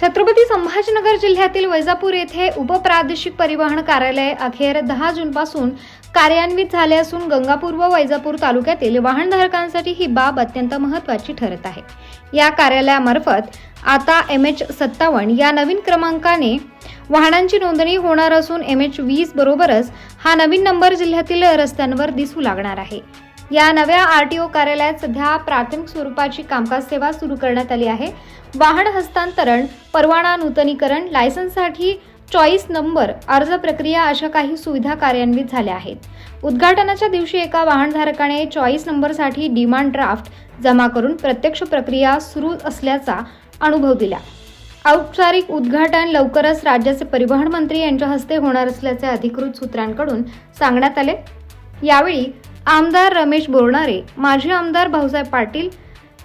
छत्रपती संभाजीनगर जिल्ह्यातील वैजापूर येथे उपप्रादेशिक परिवहन कार्यालय अखेर दहा जूनपासून कार्यान्वित झाले असून गंगापूर व वैजापूर तालुक्यातील वाहनधारकांसाठी ही बाब अत्यंत महत्त्वाची ठरत आहे. या कार्यालयामार्फत आता एम एच सत्तावन्न या नवीन क्रमांकाने वाहनांची नोंदणी होणार असून एम एच वीस बरोबरच हा नवीन नंबर जिल्ह्यातील रस्त्यांवर दिसू लागणार आहे. या नव्या आर टी ओ कार्यालयात सध्या प्राथमिक स्वरूपाची कामकाज सेवा सुरू करण्यात आली आहे. वाहन हस्तांतरण परवाना नूतनीकरण लायसन्ससाठी चॉईस नंबर अर्ज प्रक्रिया अशा काही सुविधा कार्यान्वित झाल्या आहेत. उद्घाटनाच्या दिवशी एका वाहनधारकाने चॉईस नंबरसाठी डिमांड ड्राफ्ट जमा करून प्रत्यक्ष प्रक्रिया सुरू असल्याचा अनुभव दिला. औपचारिक उद्घाटन लवकरच राज्याचे परिवहन मंत्री यांच्या हस्ते होणार असल्याचे अधिकृत सूत्रांकडून सांगण्यात आले. यावेळी आमदार रमेश बोरणारे माजी आमदार भाऊसाहेब पाटील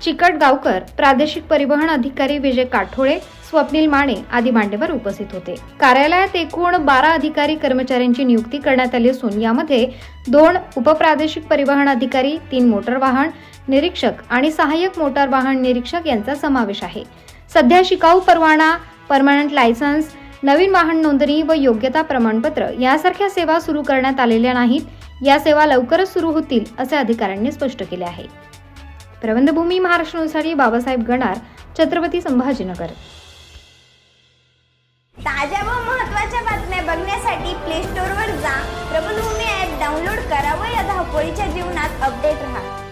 चिकटगावकर प्रादेशिक परिवहन अधिकारी विजय काठोळे स्वप्नील माने आदी मान्यवर उपस्थित होते. कार्यालयात एकूण बारा अधिकारी कर्मचाऱ्यांची नियुक्ती करण्यात आली असून यामध्ये दोन उपप्रादेशिक परिवहन अधिकारी तीन मोटर वाहन निरीक्षक आणि सहाय्यक मोटार वाहन निरीक्षक यांचा समावेश आहे. सध्या शिकाऊ परवाना परमनंट लायसन्स नवीन वाहन नोंदणी व योग्यता प्रमाणपत्र यासारख्या सेवा सुरू करण्यात आलेल्या नाहीत. या सेवा लवकरच सुरू होतील असे अधिकाऱ्यांनी स्पष्ट केले आहे. प्रबंधभूमी महाराष्ट्र बाबासाहेब गणार छत्रपती संभाजीनगर. ताज्या व महत्त्वाच्या बातम्या बघण्यासाठी प्ले स्टोअरवर जा. प्रबंधभूमी ॲप डाउनलोड करा व या धावपळीच्या जीवनात अपडेट राहा.